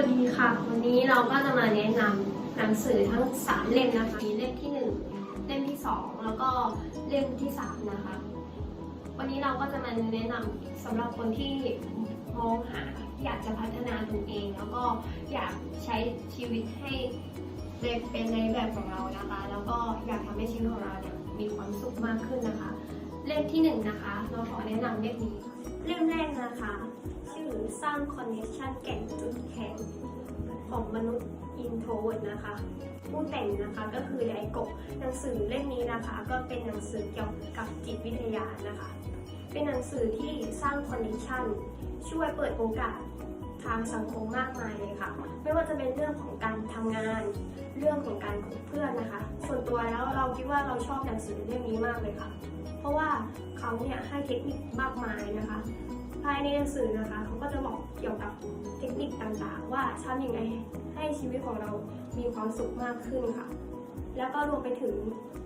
ัสดีค่ะ วันนี้เราก็จะมาแนะนำหนังสือทั้ง 3 เล่มนะคะมีเล่มที่ 1 เล่มที่ 2 แล้วก็เล่มที่ 3 นะคะ วันนี้เราก็จะมาแนะนำสำหรับคนที่มองหาอยากจะพัฒนาตนเอง แล้วก็อยากใช้ชีวิตให้เป็นในแบบของเรานะคะ แล้วก็อยากทำให้ชีวิตของเราเนี่ยมีความสุขมากขึ้นนะคะ เล่มที่หนึ่งนะคะ เราขอแนะนำเล่มนี้ เรื่องแรกนะคะ ชื่อสร้างคอนเนคชันแก่นจุดแข็งของมนุษย์อินโทรดนะคะ ผู้แต่งนะคะก็คือไดโกะหนังสือเล่มนี้นะคะ ก็เป็นหนังสือเกี่ยวกับจิตวิทยานะคะ เป็นหนังสือที่สร้างคอนเนคชันช่วยเปิดโอกาสทางสังคมมากมายเลยค่ะ ไม่ว่าจะเป็นเรื่องของการทำงาน เรื่องของการคบเพื่อนนะคะ ส่วนตัวแล้วเราคิดว่าเราชอบหนังสือเล่มนี้มากเลยค่ะ เพราะว่าเขาเนี่ยให้เทคนิคมากมายนะคะ ภายในหนังสือนะคะเขาก็จะบอกเกี่ยวกับเทคนิคต่างๆ ว่าทำยังไงให้ชีวิตของเรามีความสุขมากขึ้นค่ะ แล้วก็รวมไปถึง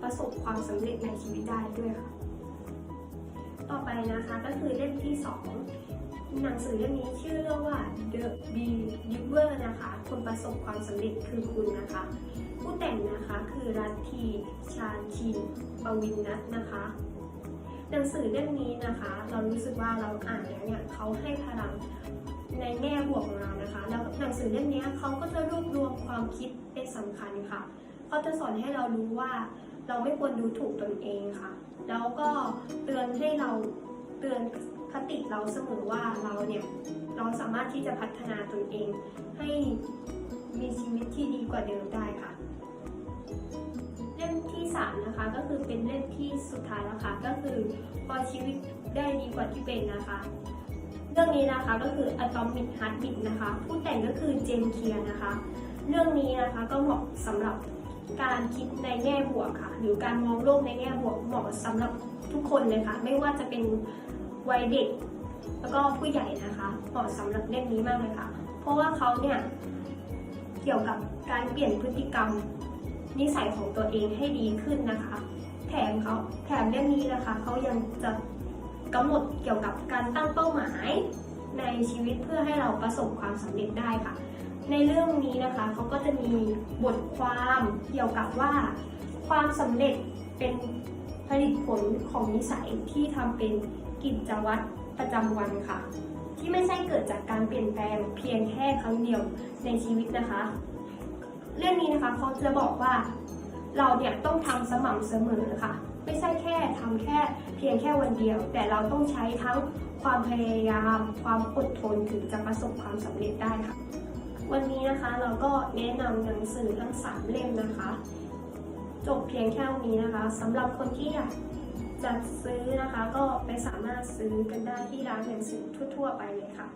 ประสบความสำเร็จในชีวิตได้ด้วยค่ะ นะคะก็คือเล่มที่ 2 หนังสือเล่มนี้ชื่อเรื่องว่า The Believer นะคะคนประสบความสำเร็จคือคุณนะคะ ผู้แต่งนะคะคือรัตทีชาญชินปวินนัทนะคะหนังสือเล่มนี้นะคะ เรารู้สึกว่าเราอ่านแล้วเนี่ยเขาให้พลังในแง่บวกของเรานะคะ แล้วหนังสือเล่มนี้เขาก็จะรวบรวมความคิดเป็นสำคัญค่ะเขาจะสอนให้เรารู้ว่าเราไม่ควรดูถูกตนเองค่ะ แล้วก็เตือนให้เรา เตือนคติเราเสมอว่าเราเนี่ยเราสามารถที่จะพัฒนาตนเอง ให้มีชีวิตที่ดีกว่าเดิมได้ค่ะ เล่มที่3นะคะก็คือเป็นเล่มที่สุดท้ายแล้วค่ะก็คือพอชีวิตได้ดีกว่าที่เป็นนะคะ เรื่องนี้นะคะก็คือ Atomic Habits นะคะ ผู้แต่งก็คือเจมเคียร์นะคะ เรื่องนี้นะคะก็เหมาะสำหรับการคิดในแง่บวกค่ะ หรือการมองโลกในแง่บวกเหมาะสำหรับทุกคนเลยค่ะ ไม่ว่าจะเป็น วัยเด็ก แล้วก็ผู้ใหญ่นะคะเหมาะสำหรับเล่มนี้มากเลยค่ะ เพราะว่าเขาเนี่ยเกี่ยวกับการเปลี่ยนพฤติกรรม นิสัยของตัวเองให้ดีขึ้นนะคะ แถมเขาแถมเล่มนี้นะคะเขายังจะกำหนดเกี่ยวกับการตั้งเป้าหมายในชีวิตเพื่อให้เราประสบความสำเร็จได้ค่ะ ในเรื่องนี้นะคะเขาก็จะมีบทความเกี่ยวกับว่า ความสำเร็จเป็นผลิตผลของนิสัยที่ทำเป็น กิจวัตรประจำวันค่ะ ที่ไม่ใช่เกิดจากการเปลี่ยนแปลงเพียงแค่ครั้งเดียวในชีวิตนะคะ เรื่องนี้นะคะเขาจะบอกว่าเราเนี่ยต้องทำสม่ำเสมอค่ะ ไม่ใช่แค่ทำแค่เพียงแค่วันเดียว แต่เราต้องใช้ทั้งความพยายาม ความอดทนถึงจะประสบความสำเร็จได้ค่ะ วันนี้นะคะเราก็แนะนำหนังสือทั้งสามเล่มนะคะ จบเพียงแค่นี้นะคะสำหรับคนที่อยาก จะซื้อนะคะก็ไปสามารถซื้อกันได้ที่ร้านหนังสือทั่ว ๆ ไปเลยค่ะ